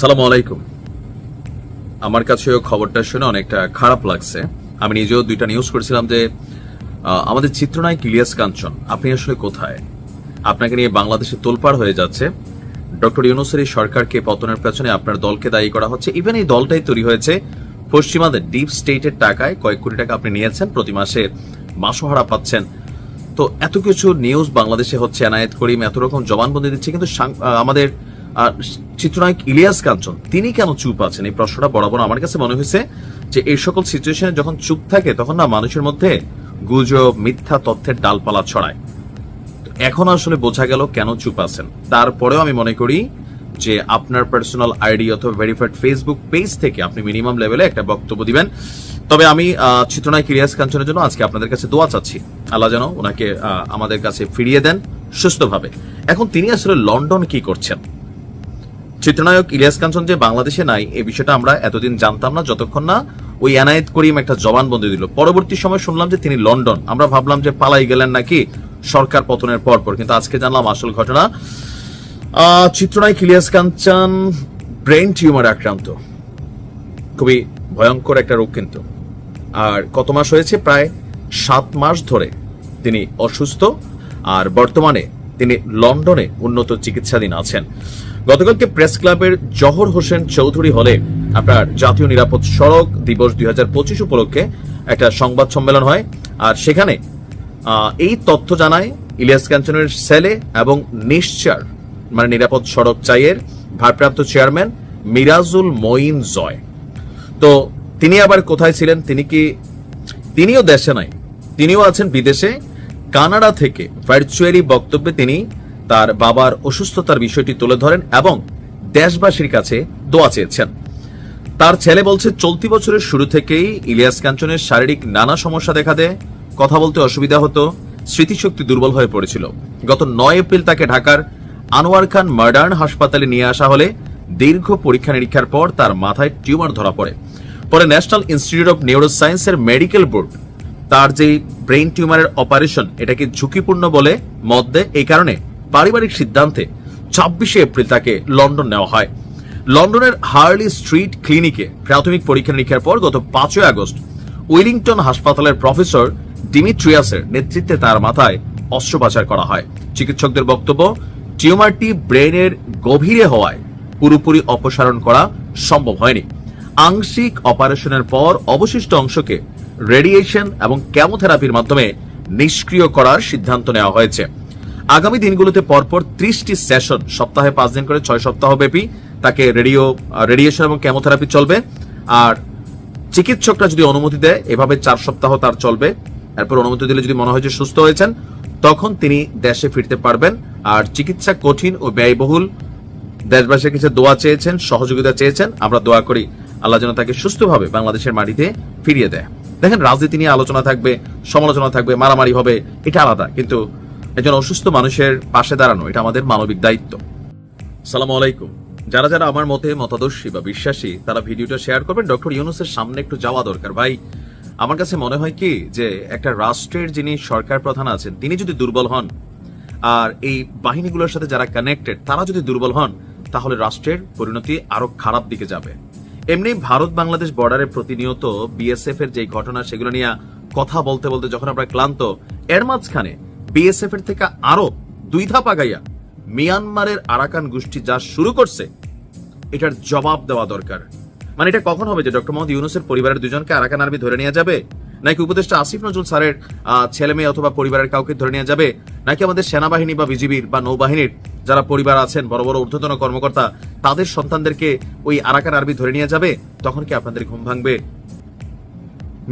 সালাম আলাইকুম। আমার কাছেও খবরটা শুনে অনেকটা খারাপ লাগছে। আমি নিজেও দুইটা নিউজ করেছিলাম যে আমাদের চিত্রনায়ক ইলিয়াস কাঞ্চন, আপনি আসলে কোথায়? আপনাকে নিয়ে বাংলাদেশে তোলপাড় হয়ে যাচ্ছে। ডক্টর ইউনুসের এই সরকারকে পতনের পেছনে আপনার দলকে দায়ী করা হচ্ছে। ইভেন এই দলটাই তৈরি হয়েছে। পশ্চিমাদের ডিপ স্টেটের টাকায় কয়েক কোটি টাকা আপনি নিয়েছেন, প্রতি মাসে মাসোহারা পাচ্ছেন। তো এত কিছু নিউজ বাংলাদেশে হচ্ছে, এনায়েত করিম এত রকম জবানবন্দি দিচ্ছে, কিন্তু আমাদের আহ, চিত্রনায়ক ইলিয়াস কাঞ্চন তিনি কেন চুপ আছেন? এই প্রশ্নটা বরাবর আমার কাছে মনে হয়েছে যে এই সকল সিচুয়েশনে যখন চুপ থাকে তখন না মানুষের মধ্যে গুজব মিথ্যা তথ্যের ডালপালা ছড়ায়। এখন আসলে বোঝা গেল কেন চুপ আছেন। তারপরেও আমি মনে করি যে আপনার পার্সোনাল আইডি অথবা ভেরিফাইড ফেসবুক পেজ থেকে আপনি মিনিমাম লেভেলে একটা বক্তব্য দিবেন। তবে আমি চিত্রনায়ক ইলিয়াস কাঞ্চনের জন্য আজকে আপনাদের কাছে দোয়া চাচ্ছি। আল্লাহ যেন ওনাকে আমাদের কাছে ফিরিয়ে দেন সুস্থভাবে। এখন তিনি আসলে লন্ডন কি করছেন? চিত্রনায়ক ইলিয়াস কাঞ্চন যে বাংলাদেশে নাই এই বিষয়টা আমরা এতদিন জানতাম না, যতক্ষণ না ওই এনায়েত করিম একটা জবানবন্দি দিল। পরবর্তী সময় শুনলাম যে তিনি লন্ডন। আমরা ভাবলাম যে পালাই গেলেন নাকি সরকার পতনের পর পর। কিন্তু আজকে জানলাম আসল ঘটনা। চিত্রনায়ক ইলিয়াস কাঞ্চন ব্রেন টিউমার আক্রান্ত। খুবই ভয়ঙ্কর একটা রোগ কিন্তু। আর কত মাস হয়েছে? প্রায় সাত মাস ধরে তিনি অসুস্থ। আর বর্তমানে তিনি লন্ডনে উন্নত চিকিৎসাধীন আছেন। গতকালকে প্রেস ক্লাবের জহর হোসেন চৌধুরী হলে আপনার জাতীয় নিরাপদ সড়ক দিবস দুই উপলক্ষে একটা সংবাদ সম্মেলন হয়। আর সেখানে এই তথ্য জানায় ইলিয়াস কাঞ্চনের সেলে এবং নিশ্চার মানে নিরাপদ সড়ক চাইয়ের ভারপ্রাপ্ত চেয়ারম্যান মিরাজুল মঈন জয়। তো তিনি আবার কোথায় ছিলেন? তিনি কি, তিনিও দেশে নাই, তিনিও আছেন বিদেশে। কানাডা থেকে ভার্চুয়ালি বক্তব্যে তিনি তার বাবার অসুস্থতার বিষয়টি তুলে ধরেন এবং দেশবাসীর কাছে দোয়া চেয়েছেন। তার ছেলে বলছে, চলতি বছরের শুরু থেকেই ইলিয়াস কাঞ্চনের শারীরিক নানা সমস্যা দেখা দেয়। কথা বলতে অসুবিধা হতো, স্মৃতিশক্তি দুর্বল হয়ে পড়েছিল। গত নয় এপ্রিল তাকে ঢাকার আনোয়ার খান মার্ডার্ন হাসপাতালে নিয়ে আসা হলে দীর্ঘ পরীক্ষা নিরীক্ষার পর তার মাথায় টিউমার ধরা পড়ে। পরে ন্যাশনাল ইনস্টিটিউট অফ নিউরোসায়েন্সের মেডিকেল বোর্ড তার যে ব্রেইন টিউমারের অপারেশন, এটাকে ঝুঁকিপূর্ণ বলে মত দেয়। এই কারণে পারিবারিক সিদ্ধান্তে ছাব্বিশে এপ্রিল তাকে লন্ডন নেওয়া হয়। লন্ডনের হার্লি স্ট্রিট ক্লিনিকে প্রাথমিক পরীক্ষা নিরীক্ষার পর গত পাঁচই আগস্ট উইলিংটন হাসপাতালের প্রফেসর ডিমিট্রিয়াসের নেতৃত্বে তার মাথায় অস্ত্রোপচার করা হয়। চিকিৎসকদের বক্তব্য টিউমারটি ব্রেনের গভীরে হওয়ায় পুরোপুরি অপসারণ করা সম্ভব হয়নি। আংশিক অপারেশনের পর অবশিষ্ট অংশকে রেডিয়েশন এবং কেমোথেরাপির মাধ্যমে নিষ্ক্রিয় করার সিদ্ধান্ত নেওয়া হয়েছে। আগামী দিনগুলোতে পরপর ত্রিশটি সেশন, সপ্তাহে পাঁচ দিন করে ছয় সপ্তাহ ব্যাপী তাকে রেডিও রেডিয়েশন এবং কেমোথেরাপি চলবে। আর চিকিৎসকরা যদি অনুমতি দেয়, এভাবে চার সপ্তাহ তার চলবে। এরপর অনুমতি দিলে যদি মনে হয় যে সুস্থ হয়েছেন, তখন তিনি দেশে ফিরতে পারবেন। আর চিকিৎসা কঠিন ও ব্যয়বহুল। দেশবাসীর কাছে দোয়া চেয়েছেন, সহযোগিতা চেয়েছেন। আমরা দোয়া করি, আল্লাহ যেন তাকে সুস্থভাবে বাংলাদেশের মাটিতে ফিরিয়ে দেয়। দেখেন, রাজনীতি নিয়ে আলোচনা থাকবে, সমালোচনা থাকবে, মারামারি হবে, এটা আলাদা। কিন্তু একজন অসুস্থ মানুষের পাশে দাঁড়ানো, এটা আমাদের মানবিক দায়িত্ব। সালাম আলাইকুম। যারা যারা আমার মতে মতাদর্শী বা বিশ্বাসী, তারা ভিডিওটা শেয়ার করবেন। ডক্টর ইউনুসের সামনে একটু যাওয়া দরকার। ভাই, আমার কাছে মনে হয় কি যে, একটা রাষ্ট্রের যিনি সরকার প্রধান আছেন, তিনি যদি দুর্বল হন, আর এই বাহিনীগুলোর সাথে যারা কানেক্টেড তারা যদি দুর্বল হন, তাহলে রাষ্ট্রের পরিণতি আরও খারাপ দিকে যাবে। এমনি ভারত বাংলাদেশ বর্ডারে প্রতিনিয়ত বিএসএফ এর যে ঘটনা, সেগুলো নিয়ে কথা বলতে বলতে যখন আমরা ক্লান্ত, এর মাঝখানে বিএসএফ এর থেকে আরও দুই ধাপ আগাইয়া মিয়ানমারের আরাকান গোষ্ঠী যা শুরু করছে, এটার জবাব দেওয়া দরকার। মানে এটা কখন হবে যে ডক্টর মোহাম্মদ ইউনুসের পরিবারের দুজনকে আরাকান আর্মি ধরে নিয়ে যাবে? নাকি উপদেষ্টা আসিফ নজরুল স্যারের ছেলে মেয়ে অথবা পরিবারের কাউকে ধরে নিয়ে যাবে? নাকি আমাদের সেনাবাহিনী বা বিজিবির বা নৌবাহিনীর যারা পরিবার আছেন, বড় বড় ঊর্ধ্বতন কর্মকর্তা, তাদের সন্তানদেরকে ওই আরাকান আর্মি ধরে নিয়ে যাবে? তখন কি আপনাদের ঘুম ভাঙবে?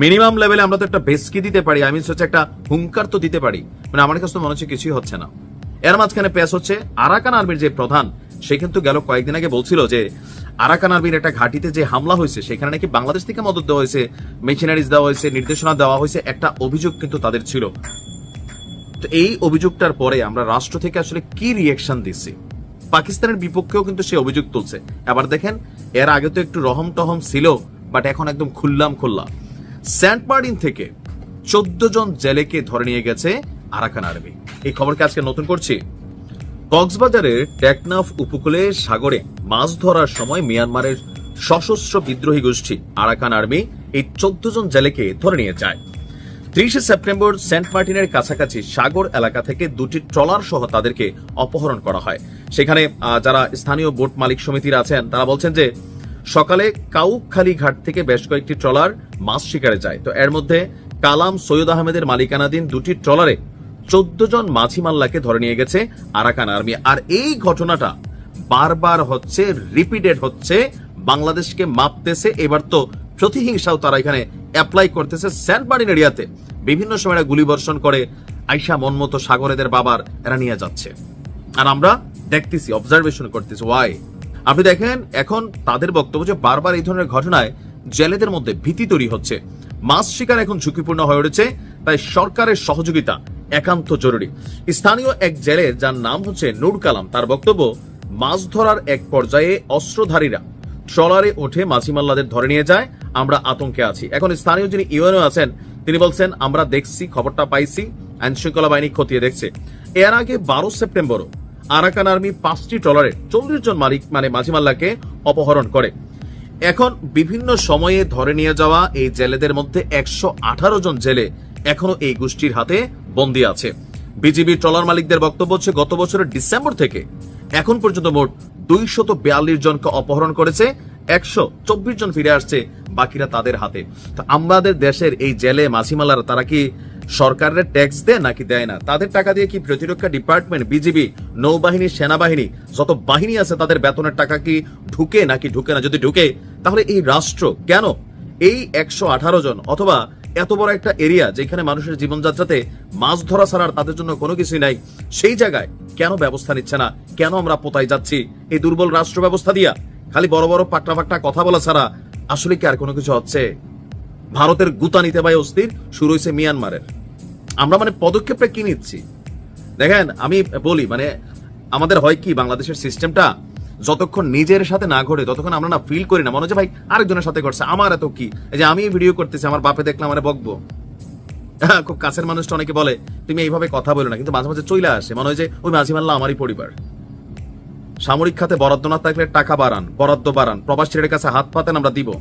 মিনিমাম লেভেলে আমরা তো একটা বেসকি দিতে পারি আমি হচ্ছে একটা হুঙ্কার তো দিতে পারি। মানে আমার কাছে তো মনে হচ্ছে কিছুই হচ্ছে না। এর মাঝখানে পেস হচ্ছে আরাকান আর্মির যে প্রধান, সে কিন্তু গেল কয়েকদিন আগে বলছিল যে আরাকান আর্মির একটা ঘাটিতে যে হামলা হয়েছে, সেখানে নাকি বাংলাদেশ থেকে মদত দেওয়া হয়েছে মেশিনারিজ দেওয়া হয়েছে, নির্দেশনা দেওয়া হয়েছে, একটা অভিযোগ কিন্তু তাদের ছিল। তো এই অভিযোগটার পরে আমরা রাষ্ট্র থেকে আসলে কি রিয়েকশন দিচ্ছি? পাকিস্তানের বিপক্ষেও কিন্তু সে অভিযোগ তুলছে। এবার দেখেন, এর আগে তো একটু রহম টহম ছিল বাট এখন একদম খুললাম খুললাম সেন্ট মার্টিন থেকে চোদ্দ জন জেলেকে ধরে নিয়ে গেছে আরাকান আর্মি এই খবরকে আজকে নতুন করছি। কক্সবাজারের টেকনাফ উপকূলে সাগরে মাছ ধরার সময় মিয়ানমারের সশস্ত্র বিদ্রোহী গোষ্ঠী আরাকান আর্মি এই চোদ্দ জন জেলেকে ধরে নিয়ে যায়। ত্রিশে সেপ্টেম্বর সেন্ট মার্টিনের কাছাকাছি সাগর এলাকা থেকে দুটি ট্রলার সহ তাদেরকে অপহরণ করা হয়। সেখানে যারা স্থানীয় বোট মালিক সমিতির আছেন, তারা বলছেন যে সকালে কাউখালী ঘাট থেকে বেশ কয়েকটি ট্রলার মাছ শিকারে যায়। তো এর মধ্যে কালাম সৈয়দ আহমেদের মালিকানাধীন দুটি ট্রলারে চোদ্দ জন মাছি মাল্লাকে ধরে নিয়ে গেছে আরাকান আর্মি। আর এই ঘটনাটা বারবার হচ্ছে রিপিটেড হচ্ছে, বাংলাদেশকে মাপতেছে। এবার তো প্রতিহিংসাও তারা এখানে অ্যাপ্লাই করতেছে সেন্ট মার্টিন এরিয়াতে। বিভিন্ন সময় এরা গুলিবর্ষণ করে, আইসা মনমতো সাগরেদের বাবার এরা নিয়ে যাচ্ছে। আর আমরা দেখতেছি অবজারভেশন করতেছি ওয়াই আপনি দেখেন, এখন তাদের বক্তব্য যে বারবার এই ধরনের ঘটনায় জেলেদের মধ্যে ভীতি তৈরি হচ্ছে। মাছ শিকার এখন ঝুঁকিপূর্ণ হয়ে উঠেছে, তাই সরকারের সহযোগিতা একান্ত জরুরি। স্থানীয় এক জেলে, যার নাম হচ্ছে নূর কালাম, তার বক্তব্য, মাছ ধরার এক পর্যায়ে অস্ত্রধারীরা ট্রলারে ওঠে মাছিমাল্লাদের ধরে নিয়ে যায়, আমরা আতঙ্কে আছি। এখন স্থানীয় যিনি ইউএনও আছেন, তিনি বলছেন, আমরা দেখছি, খবরটা পাইছি আইন শৃঙ্খলা বাহিনী খতিয়ে দেখছে। এর আগে বারো সেপ্টেম্বরও আরাকান আর্মি পাঁচটি ট্রলারে চল্লিশ জন মালিক মানে মাঝিমাল্লাকে অপহরণ করে। এখন বিভিন্ন সময়ে ধরে নিয়ে যাওয়া এই জেলেদের মধ্যে একশো আঠারো জন জেলে এখনও এই গোষ্ঠীর হাতে বন্দী আছে। বিজিবি ট্রলার মালিকদের বক্তব্য হচ্ছে, গত বছরের ডিসেম্বর থেকে এখন পর্যন্ত মোট দুইশত বিয়াল্লিশ জনকে অপহরণ করেছে, একশো চব্বিশ জন ফিরে আসছে বাকিরা তাদের হাতে। তো আমাদের দেশের এই জেলে মাছিমালারা তারা কি সরকারের ট্যাক্স দেয় নাকি দেয় না? তাদের টাকা দিয়ে কি প্রতিরক্ষা ডিপার্টমেন্ট বিজিবি নৌবাহিনী, সেনাবাহিনী, যত বাহিনী আছে তাদের বেতনের টাকা কি ঢুকে নাকি ঢুকে না? যদি ঢুকে, তাহলে এই রাষ্ট্র কেন? এই একশো আঠারো জন অথবা এত বড় একটা এরিয়া যেখানে মানুষের জীবনযাত্রাতে মাছ ধরা ছাড়া আর তাদের জন্য কোনো কিছুই নাই, সেই জায়গায় কেন ব্যবস্থা নিচ্ছে না? কেন আমরা পোতায় যাচ্ছি? এই দুর্বল রাষ্ট্র ব্যবস্থা দিয়া খালি বড় বড় পাট্টা পাট্টা কথা বলা ছাড়া আসলে কি আর কোনো কিছু হচ্ছে? ভারতের গুতা নিতে পাই অস্থির শুরু হয়েছে মিয়ানমারের। আমরা মানে পদক্ষেপটা কি নিচ্ছি? দেখেন আমি বলি মানে আমাদের হয় কি বাংলাদেশের সিস্টেমটা যতক্ষণ নিজের সাথে না ঘটে ততক্ষণ আমরা না ফিল করি না। মনে হচ্ছে ভাই আরেকজনের সাথে ঘটছে। আমার এত কি? যে আমি ভিডিও করতেছি আমার বাপে দেখলাম আমার বকবো। হ্যাঁ, খুব কাছের মানুষটা অনেকে বলে তুমি এইভাবে কথা বলো না। কিন্তু মাঝে মাঝে চলে আসে। মনে হয় যে ওই মাঝি মাল্লা আমারই পরিবার। সামরিক খাতে বরাদ্দ না থাকলে টাকা বাড়ান বরাদ্দ বাড়ান। প্রবাসীদের কাছে হাত পাতেন আমরা দিব।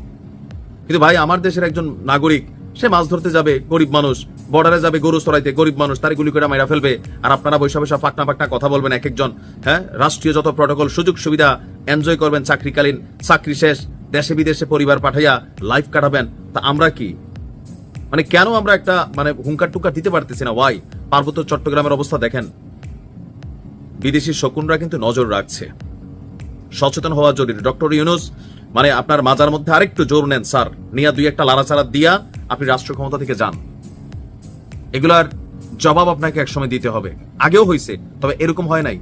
কিন্তু ভাই, আমার দেশের একজন নাগরিক, সে মাছ ধরতে যাবে, গরিব মানুষ বর্ডারে যাবে, গরু চড়াইতে, গরিব মানুষ তার গুলি করে মাইরা ফেলবে। আর আপনারা বৈশা বৈশা ফাঁকনা ফাঁকনা কথা বলবেন এক একজন হ্যাঁ? রাষ্ট্রীয় যত প্রটোকল সুযোগ সুবিধা এনজয় করবেন চাকরিকালীন, চাকরি শেষ, দেশে বিদেশে পরিবার পাঠাইয়া লাইফ কাটাবেন। তা আমরা কি? মানে কেন আমরা একটা মানে হুঙ্কার টুকার দিতে পারতেছি না? ওয়াই পার্বত্য চট্টগ্রামের অবস্থা দেখেন। বিদেশি শকুনরা কিন্তু নজর রাখছে। সচেতন হওয়া জরুরি। ডক্টর ইউনুস মানে আপনার মাজার মধ্যে আরেকটু জোর নেন, স্যার। নিয়া দুই একটা লাড়াচাড়া দিয়া আপনি রাষ্ট্র ক্ষমতা থেকে যান। এগুলার জবাব আপনাকে একসময় দিতে হবে। আগেও হয়েছে তবে এরকম হয় নাই।